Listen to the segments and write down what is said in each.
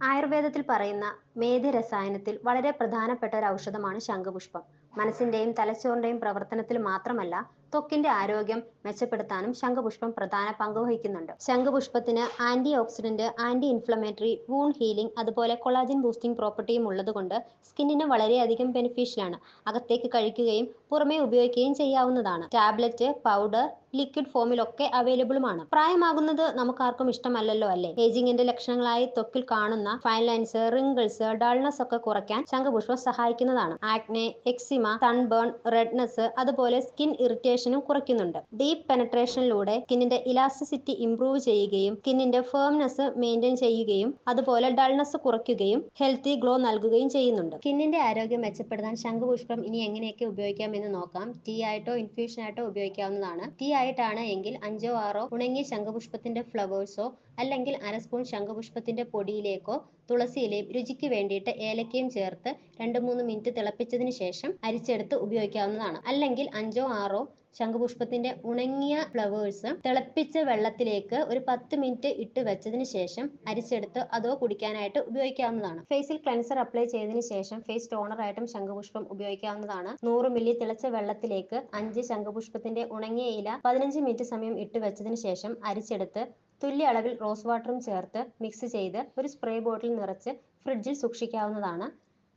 ആയുർവേദത്തിൽ പറയുന്ന മേധി രസായനത്തിൽ വളരെ പ്രധാനപ്പെട്ട ഒരു ഔഷധമാണ് ശംഖുപുഷ്പം. മനസ്സിന്റെയും തലച്ചോറിന്റെയും പ്രവർത്തനത്തിൽ മാത്രമല്ല ത്വക്കിന്റെ ആരോഗ്യം മെച്ചപ്പെടുത്താനും ശംഖുപുഷ്പം പ്രധാന പങ്ക് വഹിക്കുന്നുണ്ട്. ശംഖുപുഷ്പത്തിന് antioxidant anti inflammatory wound healing അതുപോലെ കൊളാജിൻ ബൂസ്റ്റിംഗ് പ്രോപ്പർട്ടിയും ഉള്ളതുകൊണ്ട് സ്കിന്നിന് വളരെയധികം ബെനിഫിഷ്യൽ ആണ് അകത്തേക്ക് കഴിക്കുകയും പുറമേ ഉപയോഗിക്കുകയും ചെയ്യാവുന്നതാണ്. ടാബ്ലറ്റ് പൗഡർ ലിക്വിഡ് ഫോമിലൊക്കെ അവൈലബിളുമാണ് പ്രായമാകുന്നത് നമുക്കാർക്കും ഇഷ്ടമല്ലല്ലോ അല്ലേ? ഏജിങ്ങിന്റെ ലക്ഷണങ്ങളായി ത്വക്കിൽ കാണുന്ന ഫൈൻ ലൈൻസ് റിങ്കിൾസ് ഡൾനെസ് ഒക്കെ കുറയ്ക്കാൻ ശംഖുപുഷ്പം സഹായിക്കുന്നതാണ്. ആക്നെ എക്സിമ സൺബേൺ റെഡ്നെസ് അതുപോലെ സ്കിൻ ഇറിറ്റേഷനും കുറയ്ക്കുന്നുണ്ട്. ഡീപ്പ് പെനട്രേഷനിലൂടെ സ്കിന്നിന്റെ ഇലാസ്റ്റിസിറ്റി ഇംപ്രൂവ് ചെയ്യുകയും സ്കിന്നിന്റെ ഫേംനെസ് മെയിന്റെയിൻ ചെയ്യുകയും അതുപോലെ ഡൾനെസ് കുറയ്ക്കുകയും ഹെൽത്തി ഗ്ലോ നൽകുകയും ചെയ്യുന്നുണ്ട്. സ്കിന്നിന്റെ ആരോഗ്യം മെച്ചപ്പെടുത്താൻ ശംഖുപുഷ്പം ഇനി എങ്ങനെയൊക്കെ ഉപയോഗിക്കാമെന്ന് നോക്കാം. ടീ ആയിട്ടോ ഇൻഫ്യൂഷൻ ആയിട്ടോ ഉപയോഗിക്കാവുന്നതാണ്. ടീ ആയിട്ടാണ് എങ്കിൽ അഞ്ചോ ആറോ ഉണങ്ങിയ ശംഖുപുഷ്പത്തിന്റെ ഫ്ലവേഴ്സോ അല്ലെങ്കിൽ അര സ്പൂൺ ശംഖുപുഷ്പത്തിന്റെ പൊടിയിലേക്കോ തുളസിയിലയും രുചിക്ക് വേണ്ടിയിട്ട് ഏലക്കയും ചേർത്ത് രണ്ട് മൂന്ന് മിനിറ്റ് തിളപ്പിച്ചതിന് ശേഷം അരിച്ചെടുത്ത് ഉപയോഗിക്കാവുന്നതാണ്. അല്ലെങ്കിൽ അഞ്ചോ ആറോ ശംഖുപുഷ്പത്തിന്റെ ഉണങ്ങിയ ഫ്ലവേഴ്സ് തിളപ്പിച്ച വെള്ളത്തിലേക്ക് ഒരു പത്ത് മിനിറ്റ് ഇട്ട് വെച്ചതിന് ശേഷം അരിച്ചെടുത്ത് അതോ കുടിക്കാനായിട്ട് ഉപയോഗിക്കാവുന്നതാണ്. ഫേസിൽ ക്ലെൻസർ അപ്ലൈ ചെയ്തതിന് ശേഷം ഫേസ് ടോണർ ആയിട്ടും ശംഖുപുഷ്പം ഉപയോഗിക്കാവുന്നതാണ്. നൂറ് മില്ലി തിളച്ച വെള്ളത്തിലേക്ക് അഞ്ച് ശംഖുപുഷ്പത്തിന്റെ ഉണങ്ങിയ ഇല പതിനഞ്ച് മിനിറ്റ് സമയം ഇട്ട് വെച്ചതിന് ശേഷം അരിച്ചെടുത്ത് തുല്യ അളവിൽ റോസ് വാട്ടറും ചേർത്ത് മിക്സ് ചെയ്ത് ഒരു സ്പ്രേ ബോട്ടിൽ നിറച്ച് ഫ്രിഡ്ജിൽ സൂക്ഷിക്കാവുന്നതാണ്.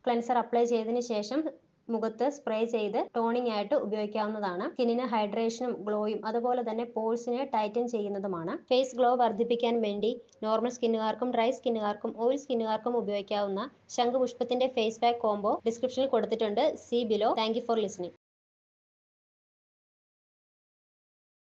ക്ലെൻസർ അപ്ലൈ ചെയ്തതിന് ശേഷം മുഖത്ത് സ്പ്രേ ചെയ്ത് ടോണിംഗ് ആയിട്ട് ഉപയോഗിക്കാവുന്നതാണ്. സ്കിന്നിന് ഹൈഡ്രേഷനും ഗ്ലോയും അതുപോലെ തന്നെ പോൾസിനെ ടൈറ്റൻ ചെയ്യുന്നതുമാണ്. ഫേസ് ഗ്ലോ വർദ്ധിപ്പിക്കാൻ വേണ്ടി നോർമൽ സ്കിന്നുകാർക്കും ഡ്രൈ സ്കിന്നുകാർക്കും ഓയിൽ സ്കിന്നുകാർക്കും ഉപയോഗിക്കാവുന്ന ശംഖുപുഷ്പത്തിന്റെ ഫേസ് പാക്ക് കോംബോ ഡിസ്ക്രിപ്ഷനിൽ കൊടുത്തിട്ടുണ്ട്. See below thank for listening